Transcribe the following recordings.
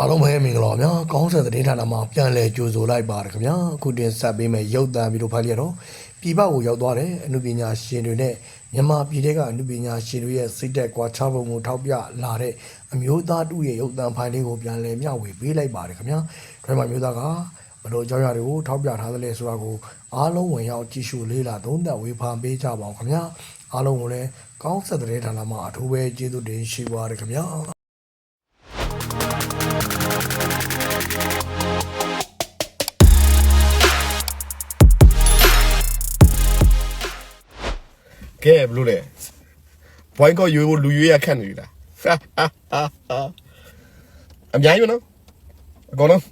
အားလုံးပဲမင်္ဂလာပါဗျာကောင်းဆက်သတင်းဌာနမှာပြန်လည်ကြိုဆိုလိုက်ပါရခင်ဗျာအခုတင်ဆက်ပေးမယ့်ရုပ်သံဗီဒီယိုဖိုင်လေးကတော့ပြည်ပကိုရောက်သွားတဲ့အမှုပညာရှင်တွေနဲ့မြန်မာပြည်ထဲကအမှုပညာရှင်တွေရဲ့စိတ်သက်ကွာခြားပုံကိုထောက်ပြလာတဲ့အမျိုးသားတူရဲ့ရုပ်သံဖိုင်လေးကိုပြန်လည်မျှဝေပေးလိုက်ပါရခင်ဗျာဒါမှမျိုးသားကဘလို့ကြောင်းရတွေကိုထောက်ပြထားသလဲဆိုတာကိုအားလုံးဝင်ရောက်ကြည့်ရှုလေးလာသုံးသပ်ဝေဖန်ပေးကြပါအောင်ခင်ဗျာအားလုံးကိုလည်းကောင်းဆက်သတင်းဌာနမှာအထူးပဲကျေးဇူးတင်ရှိပါရခင်ဗျာ ကဲဘလို့လဲဘွိုင်းကောရွေးကိုလူရွေးရခန့်နေလားအများကြီးပဲနော်အကုန်လုံး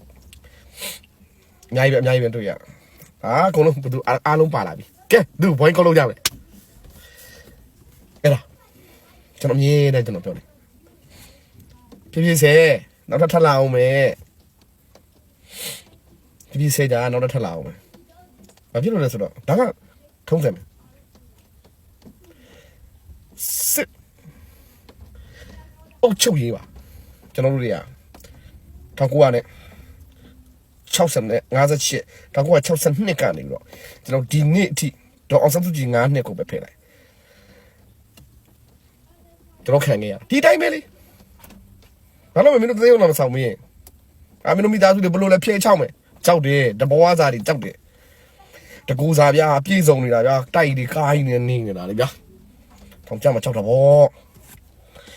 အများကြီးပဲအများကြီးပဲတွေ့ရအာအကုန်လုံးဘသူအားလုံးပါလာပြီကဲသူဘွိုင်းကောလုံးကြမယ်အဲ့ဒါကျွန်တော်မြင်တယ်ကျွန်တော်ပြောတယ်ပြပြစေနောက်ထပ်ထပ်လာအောင်မယ်ပြပြစေဒါနောက်ထပ်ထပ်လာအောင်မယ်ဘာဖြစ်လို့လဲဆိုတော့ဒါကထုံးစံမယ် စစ်အုတ်ချုပ်ရေးပါကျွန်တော်တို့တွေက1900နဲ့60နဲ့58 1962ကနေပြီးတော့ကျွန်တော်ဒီနေ့အထိဒေါ်အောင်ဆန်းစုကြည်9နှစ်ကိုပဲဖယ်လိုက်ကျွန်တော်ခံခဲ့ရဒီတိုင်းပဲလေဘာလို့မင်းတို့သေရုံတော့မဆောင်မင်းအာမင်းတို့မိသားစုတွေဘလို့လဲဖျဲချောက်မယ်ကြောက်တယ်တဘွားစားတွေကြောက်တယ်တကူစားဗျာပြေဆုံးနေတာဗျာတိုက်တွေကားကြီးနေနေနေတာလေဗျာ ထောင်ကြမှာကြောက်တာပေါ့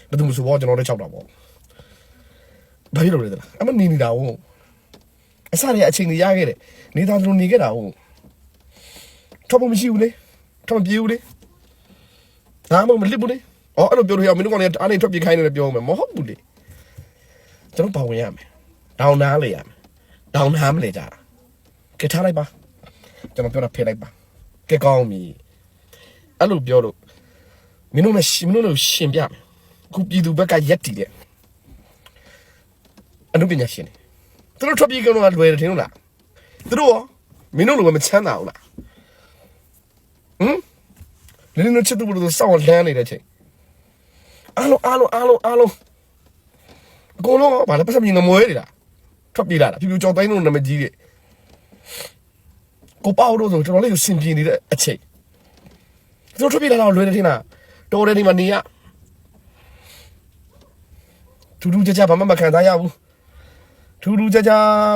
ဘယ်သူမဆိုပေါ့ကျွန်တော်လည်းကြောက်တာပေါ့ဘာဖြစ်လို့လဲတဲ့အမနေနေတာဟုတ်အစားရအချိန်ကြီးရခဲ့တယ်နေသားတို့နေခဲ့တာဟုတ်ထောက်ဖို့မရှိဘူးလေထောက်မပြေဘူးလေဒါမှမလစ်ဘူးလေအော်အဲ့လိုပြောလို့ရမင်းတို့ကလည်းအားနေထွက်ပြေးခိုင်းနေတယ်ပြောမယ်မဟုတ်ဘူးလေကျွန်တော်ပါဝင်ရမယ်ဒေါင်းနားလေရမယ်ဒေါင်းနားမလေကြတာကဲထားလိုက်ပါကျွန်တော်ပြောတာဖယ်လိုက်ပါကဲကောင်းပြီအဲ့လိုပြောလို့ မင်းတို့နဲ့ရှင်မင်းတို့ကိုရှင်ပြမယ်ခုပြည်သူဘက်ကရက်တည်တဲ့အနုပညာရှင်တွေသူတို့ထွက်ပြေးကြတော့လွယ်တယ်ထင်လို့လားသူတို့ရောမင်းတို့လိုပဲမချမ်းသာဘူးလားဟမ်လင်းနေချစ်သူတို့စောင့်လန်းနေတဲ့အချိန်အားလုံးအားလုံးအားလုံးအားလုံးအကုန်လုံးဗာလဲပတ်စံမြင်ငမွဲနေလားထွက်ပြေးလာတာဖြူဖြူကြောင်တိုင်းတို့နာမကြီးတွေကိုပေါ့တို့ဆိုတော်တော်လေးကိုစင်ပြေနေတဲ့အချိန်သူတို့ထွက်ပြေးလာတော့လွယ်တယ်ထင်လား တော်တယ်ဒီမှာနေရထူးထူးကြကြဘာမှမခံစားရဘူးထူးထူးကြကြ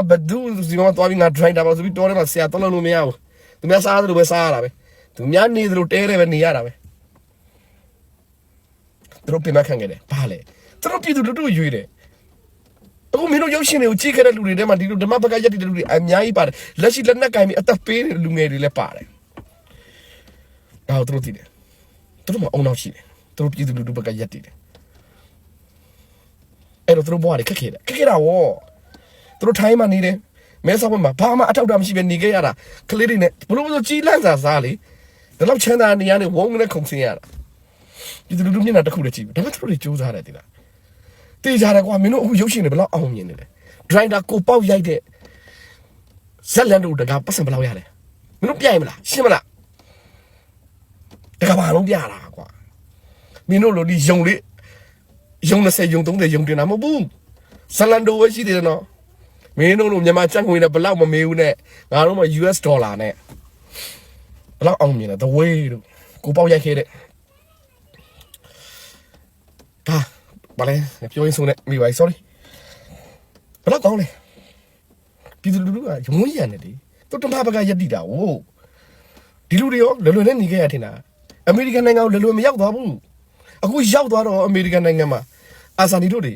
ဘဒူးစီမတော်ပြီးငါ driver ပါဆိုပြီးတော်တယ်မှာဆရာတော်လို့မရဘူးသူများစားတယ်လို့ပဲစားရတာပဲသူများနေတယ်လို့တဲတယ်ပဲနေရတာပဲသူတို့ပြင်မခံခဲ့တယ်ဘာလဲသူတို့ပြည်သူတို့တို့ရွေးတယ်အခုမင်းတို့ရုပ်ရှင်တွေကိုကြည့်ခဲ့တဲ့လူတွေထဲမှာဒီလိုဓမ္မပကရက်တည်တဲ့လူတွေအများကြီးပါတယ်လက်ရှိလက်နက်ကင်ပြီးအသက်ပေးနေတဲ့လူငယ်တွေလည်းပါတယ်ဒါကိုသူတို့သိတယ် သူတို့မအုံနောက်ရှိတယ်သူတို့ပြည်သူလူထုဘက်ကရက်တည်တယ်အဲ့တော့သူတို့ဘဝတွေခက်ခဲတယ်ခက်ခဲတာဝေါသူတို့ထိုင်းမှာနေတယ်မဲဆောက်ဘက်မှာဘာမှအထောက်အထားမရှိဘဲနေခဲ့ရတာကလေးတွေနဲ့ဘလို့ဘလို့ကြီးလန့်စာစားလေဒါတော့ချမ်းသာနေရနေဝုန်းနဲ့ခုန်ဆင်းရတာပြည်သူလူထုမျက်နှာတစ်ခုတည်းကြည့်ဒါပေမဲ့သူတို့တွေစူးစမ်းတယ်ဒီလားတေးကြတယ်ကွာမင်းတို့အခုရုပ်ရှင်တွေဘယ်လောက်အောင်မြင်နေလဲဒရိုင်တာကိုပေါက်ရိုက်တဲ့ဇက်လန်တို့တကပတ်စံဘယ်လောက်ရလဲမင်းတို့ပြိုင်မလားရှင်းမလား တကဘာလုံးပြတာကွာမင်းတို့လိုဒီယုံလေးယုံ20ယုံ30ယုံတင်တာမဟုတ်ဘူးဇလန်ဒိုပဲရှိသေးတယ်နော်မင်းတို့လိုမြန်မာကျပ်ငွေနဲ့ဘလောက်မမေးဘူးနဲ့ငါတို့မှ US ဒေါ်လာနဲ့ဘလောက်အောင်မြင်လဲ the way တို့ကိုပေါက်ရိုက်ခဲ့တဲ့ဒါဘာလဲပြောရင်ဆုံးနဲ့မိပါ sorry ဘလောက်ကောင်းလဲပြည်သူလူထုကရုံးရံနေတယ်သူတမဘကရက်တိတာဟုတ်ဒီလူတွေရောလွယ်လွယ်နဲ့နေခဲ့ရထင်တာ အမေရိကန်နိုင်ငံကိုလွယ်လွယ်မရောက်သွားဘူးအခုရောက်သွားတော့အမေရိကန်နိုင်ငံမှာအာဆာနီတို့တွေ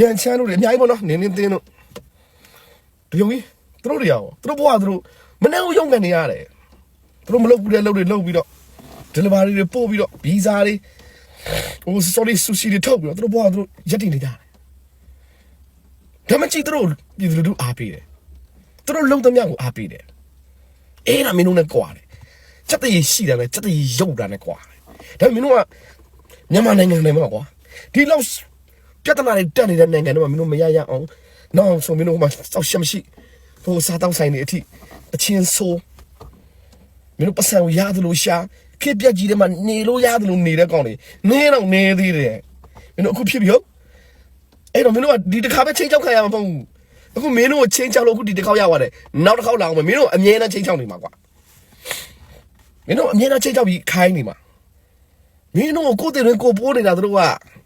ရန်ချမ်းတို့တွေအများကြီးပေါ့နော်နင်းနင်းတင်းတို့ဒီယုံကြီးသူတို့တွေရောသူတို့ဘဝသူတို့မနေ့ကရုံကနေရတယ်သူတို့မလုပ်ဘူးတဲ့လုပ်တွေလုပ်ပြီးတော့ delivery တွေပို့ပြီးတော့ဗီဇာတွေဟို sorry sushi တွေထုတ်ပြီးတော့သူတို့ဘဝသူတို့ရက်တင်နေကြတယ်ဒါမှကြည့်သူတို့ပြည်သူလူထုအားပေးတယ်သူတို့လုံသမျှကိုအားပေးတယ်အဲ့ဒါမင်းတို့နဲ့ကြွားတယ် စက်တည်းရှိတယ်ပဲစက်တည်းရုပ်တာနဲ့ကြွားတယ်ဒါပေမဲ့မင်းတို့ကမြန်မာနိုင်ငံတွေမှာကွာဒီလောက်ပြဿနာတွေတက်နေတဲ့နိုင်ငံတွေမှာမင်းတို့မရရအောင်နောက်ဆိုမင်းတို့ကစောက်ရှက်မရှိဟိုစားတောက်ဆိုင်တွေအထိအချင်းဆိုးမင်းတို့ပတ်စံကိုရတယ်လို့ရှာခေပြက်ကြီးတွေမှာနေလို့ရတယ်လို့နေတဲ့ကောင်တွေနေတော့နေသေးတယ်မင်းတို့အခုဖြစ်ပြီဟုတ်အဲ့တော့မင်းတို့ကဒီတစ်ခါပဲချင်းချောက်ခံရမှာမဟုတ်ဘူးအခုမင်းတို့ကိုချင်းချောက်လို့အခုဒီတစ်ခေါက်ရသွားတယ်နောက်တစ်ခေါက်လာအောင်မယ်မင်းတို့အမြဲတမ်းချင်းချောက်နေမှာကွာ မင်းတို့အမြဲတမ်းချင်းချောက်ပြီးခိုင်းနေမှာမင်းတို့ကိုကိုယ်တည်တွင်ကိုပိုးနေတာတို့က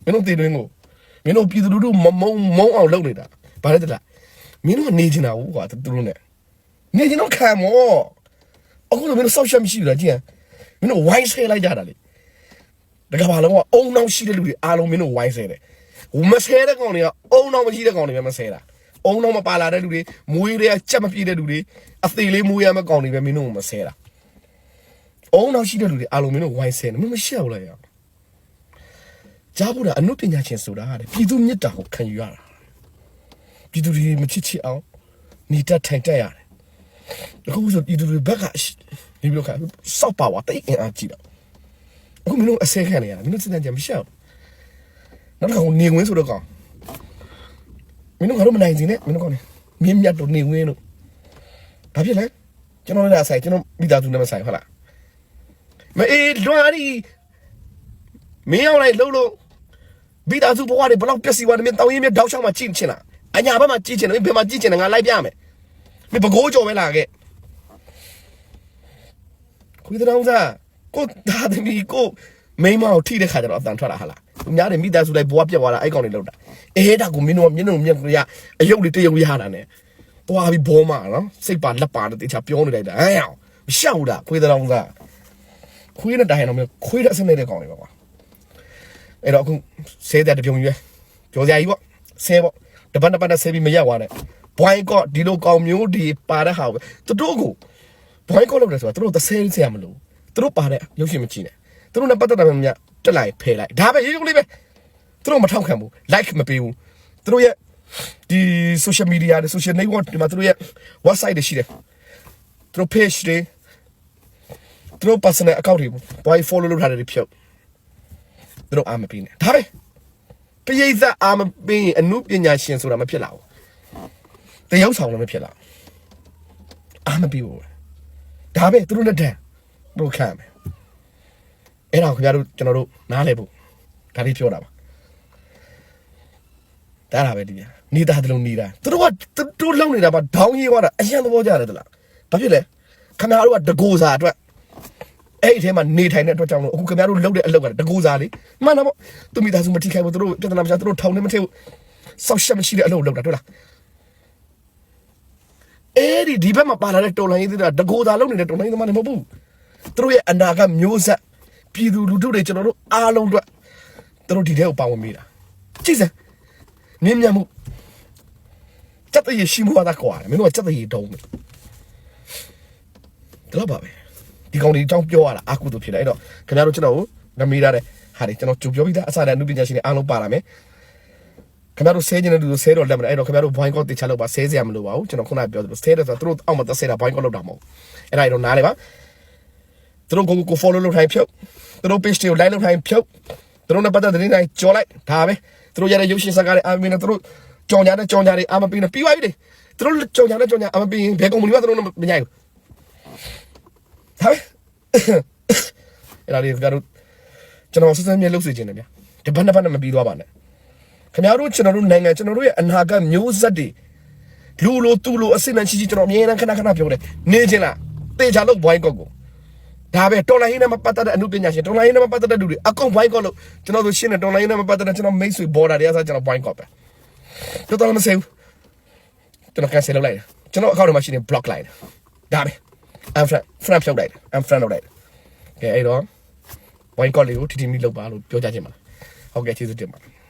မင်းတို့တည်တွင်ကိုမင်းတို့ပြည်သူလူထုမမုံမုံအောင်လုပ်နေတာဘာလဲတလားမင်းတို့ကနေချင်တာဟုတ်ကွာသူတို့နဲ့နေချင်တော့ခံမောအခုလိုမင်းတို့ဆောက်ရှက်မရှိဘူးလားကြည့်မင်းတို့ဝိုင်းဆဲလိုက်ကြတာလေတကဘာလုံးကအုံနောက်ရှိတဲ့လူတွေအားလုံးမင်းတို့ဝိုင်းဆဲတယ်။မဆဲတဲ့ကောင်တွေကအုံနောက်မရှိတဲ့ကောင်တွေပဲမဆဲတာ။အုံနောက်မပါလာတဲ့လူတွေမွေးတွေကကြက်မပြည့်တဲ့လူတွေအသေးလေးမွေးရမယ့်ကောင်တွေပဲမင်းတို့မဆဲတာ။ အုံနောက်ရှိတဲ့လူတွေအားလုံးမင်းတို့ဝိုင်းဆဲတယ်မင်းမရှက်ဘူးလားရ။ကြားဖို့တာအနုပညာရှင်ဆိုတာတဲ့ပြည်သူမြတ်တာကိုခံယူရတာ။ပြည်သူတွေမချစ်ချစ်အောင်နေတတ်ထိုင်တတ်ရတယ်။အခုဆိုပြည်သူတွေဘက်ကဒီလိုကစောက်ပါဝါတိတ်အင်အားကြည့်တော့အခုမင်းတို့အစဲခံနေရတာမင်းတို့စဉ်းစားကြမရှောက်နောက်တစ်ခါနေဝင်းဆိုတော့ကောင်မင်းတို့ကတော့မနိုင်စင်းနဲ့မင်းတို့ကောင်နေမြင်းမြတ်တို့နေဝင်းတို့ဘာဖြစ်လဲကျွန်တော်လည်းအဆိုင်ကျွန်တော်မိသားစုနဲ့မဆိုင်ဟုတ်လား မအေးလွားရီမင်းအောင်လိုက်လှုပ်လို့မိသားစုဘဝတွေဘလောက်ပျက်စီးသွားတယ်မင်းတောင်းရင်မြတောက်ချောင်းမှာကြည့်ချင်လားအညာဘက်မှာကြည့်ချင်တယ်ဘယ်မှာကြည့်ချင်တယ်ငါလိုက်ပြမယ်မင်းဘကိုးကြော်ပဲလာခဲ့ခွေးတောင်စားကိုသားသမီးကိုမိန်းမကိုထိတဲ့ခါကျတော့အတန်ထွက်လာဟာလားသူများတွေမိသားစုလိုက်ဘွားပြက်သွားတာအဲ့ကောင်တွေလောက်တာအေးဒါကိုမင်းတို့ကမင်းတို့မြက်ရအယုတ်လေးတယုတ်ရတာနဲ့သွားပြီးဘောမှာနော်စိတ်ပါလက်ပါနဲ့တေချာပြောနေလိုက်တာဟမ်အောင်မရှောက်ဘူးလားခွေးတောင်စား ခွေးနဲ့တိုင်တော့မင်းခွေးတဲ့အစနေတဲ့ကောင်တွေပါကွာအဲ့တော့အခုဆဲတဲ့တပြုံကြီးပဲကြော်စရာကြီးပေါ့ဆဲပေါ့တပတ်တပတ်နဲ့ဆဲပြီးမရက်သွားနဲ့ဘွိုင်းကော့ဒီလိုကောင်မျိုးဒီပါတဲ့ဟာကိုသူတို့ကိုဘွိုင်းကောလုပ်တယ်ဆိုတာသူတို့သဆဲဆရာမလို့သူတို့ပါတဲ့ရုပ်ရှင်မကြည့်နဲ့သူတို့နဲ့ပတ်သက်တာမှမတက်လိုက်ဖယ်လိုက်ဒါပဲရုပ်ရုပ်လေးပဲသူတို့မထောက်ခံဘူး like မပေးဘူးသူတို့ရဲ့ဒီ social media တွေ social network တွေမှာသူတို့ရဲ့ website တွေရှိတယ်သူတို့ page တွေ သူတို့ personal account တွေဘွိုင်း follow လုပ်ထားတယ်ဖြုတ်သူတို့အာမပေးနဲ့ဒါပဲပရိသတ်အာမပေးရင်အမှုပညာရှင်ဆိုတာမဖြစ်လာဘူးတယောက်ဆောင်လည်းမဖြစ်လာဘူးအာမပေးဘူးဒါပဲသူတို့လက်ထက်တို့ခံမယ်အဲ့တော့ခင်ဗျားတို့ကျွန်တော်တို့နားလဲဖို့ဒါလေးပြောတာပါဒါလာပဲဒီပြနေတာတလုံးနေတာသူတို့ကသူတို့လုံနေတာပါဒေါင်းရေးသွားတာအရင်သဘောကျတယ်တလားဘာဖြစ်လဲခင်ဗျားတို့ကတကိုးစာအတွက် အဲ့ဒီထဲမှာနေထိုင်တဲ့အတွက်ကြောင့်လို့အခုခင်ဗျားတို့လုပ်တဲ့အလုပ်ကတကိုးစာလေမှန်တော့သူမိသားစုမထိခိုက်ဘူးသူတို့ပြဿနာမရှိသူတို့ထောင်နေမထည့်ဘူးဆောက်ရှက်မရှိတဲ့အလုပ်လုပ်တာတွေ့လားအဲ့ဒီဒီဘက်မှာပါလာတဲ့တော်လိုင်းရေးတွေကတကိုးသာလုံးနေတဲ့တော်လိုင်းရေးသမားတွေမဟုတ်ဘူးသူတို့ရဲ့အနာကမျိုးဆက်ပြည်သူလူထုတွေကျွန်တော်တို့အားလုံးအတွက်သူတို့ဒီထဲကိုပါဝင်မိတာကြည့်စမ်းနင်းမြတ်မှုစက်တရရှိမှုဟာကွာမင်းတို့ကစက်တရတုံးတယ်တော့ပါပဲ ဒီကောင်ဒီအကြောင်းပြောရတာအကုသို့ဖြစ်တယ်အဲ့တော့ခင်ဗျားတို့ကျွန်တော်ကိုငမေးထားတယ်ဟာဒီကျွန်တော်ကြိုပြောပြီးသားအစားတဲ့အမှုပညာရှင်တွေအားလုံးပါလာမယ်ခင်ဗျားတို့ဆဲခြင်းတဲ့လူတို့ဆဲတော့လက်မလဲအဲ့တော့ခင်ဗျားတို့ boycott တေချလောက်ပါဆဲစရာမလိုပါဘူးကျွန်တော်ခုနကပြောသလိုဆဲတယ်ဆိုတော့သူတို့အောက်မှာသက်ဆဲတာ boycott လုပ်တာမဟုတ်အဲ့ဒါတော့နားလေပါသူတို့ကိုကို follow လုပ်ထိုင်ဖြုတ်သူတို့ page တွေကို like လုပ်ထိုင်ဖြုတ်သူတို့နဲ့ပတ်သက်တဲ့တိုင်းကြော်လိုက်ဒါပဲသူတို့ရတဲ့ရုပ်ရှင်စကားတွေအာမင်းနဲ့သူတို့ကြော်ညာတဲ့ကြော်ညာတွေအာမပင်းနဲ့ပြီးသွားပြီလေသူတို့ကြော်ညာတဲ့ကြော်ညာအာမပင်းဘယ်ကုမ္ပဏီမှသူတို့မညိုက်ဘူး ဒါပဲအဲ့ဒါလေးခင်ဗျားတို့ကျွန်တော်စစမြဲလုပ်စီခြင်းတယ်ဗျာတပတ်နှစ်ပတ်နဲ့မပြီးသွားပါနဲ့ခင်ဗျားတို့ကျွန်တော်တို့နိုင်ငံကျွန်တော်တို့ရဲ့အနာဂတ်မျိုးဆက်တွေလူလိုသူလိုအစစ်နဲ့ချီချီကျွန်တော်အမြဲတမ်းခဏခဏပြောတယ်နေချင်းလားတေချာလို့ဘွိုင်းကော့ကိုဒါပဲတော်လိုင်းနဲ့မပတ်သက်တဲ့အမှုပညာရှင်တော်လိုင်းနဲ့မပတ်သက်တဲ့လူတွေအကုန်ဘွိုင်းကော့လို့ကျွန်တော်တို့ရှင်းတယ်တော်လိုင်းနဲ့မပတ်သက်တဲ့ကျွန်တော်မိတ်ဆွေဘော်ဒါတွေအစားကျွန်တော်ဘွိုင်းကော့ပဲတော်တော်မဆဲဘူးကျွန်တော် cancel လုပ်လိုက်တယ်ကျွန်တော်အကောင့်ထဲမှာရှိနေ block လိုက်တယ်ဒါပဲ unfriend friend ဖြုတ်လိုက်တယ် unfriend လုပ်လိုက်တယ်ကဲအဲ့တော့ boycott လေးကိုထီထီမိလုပ်ပါလို့ပြောကြချင်ပါတယ်ဟုတ်ကဲ့ကျေးဇူးတင်ပါတယ်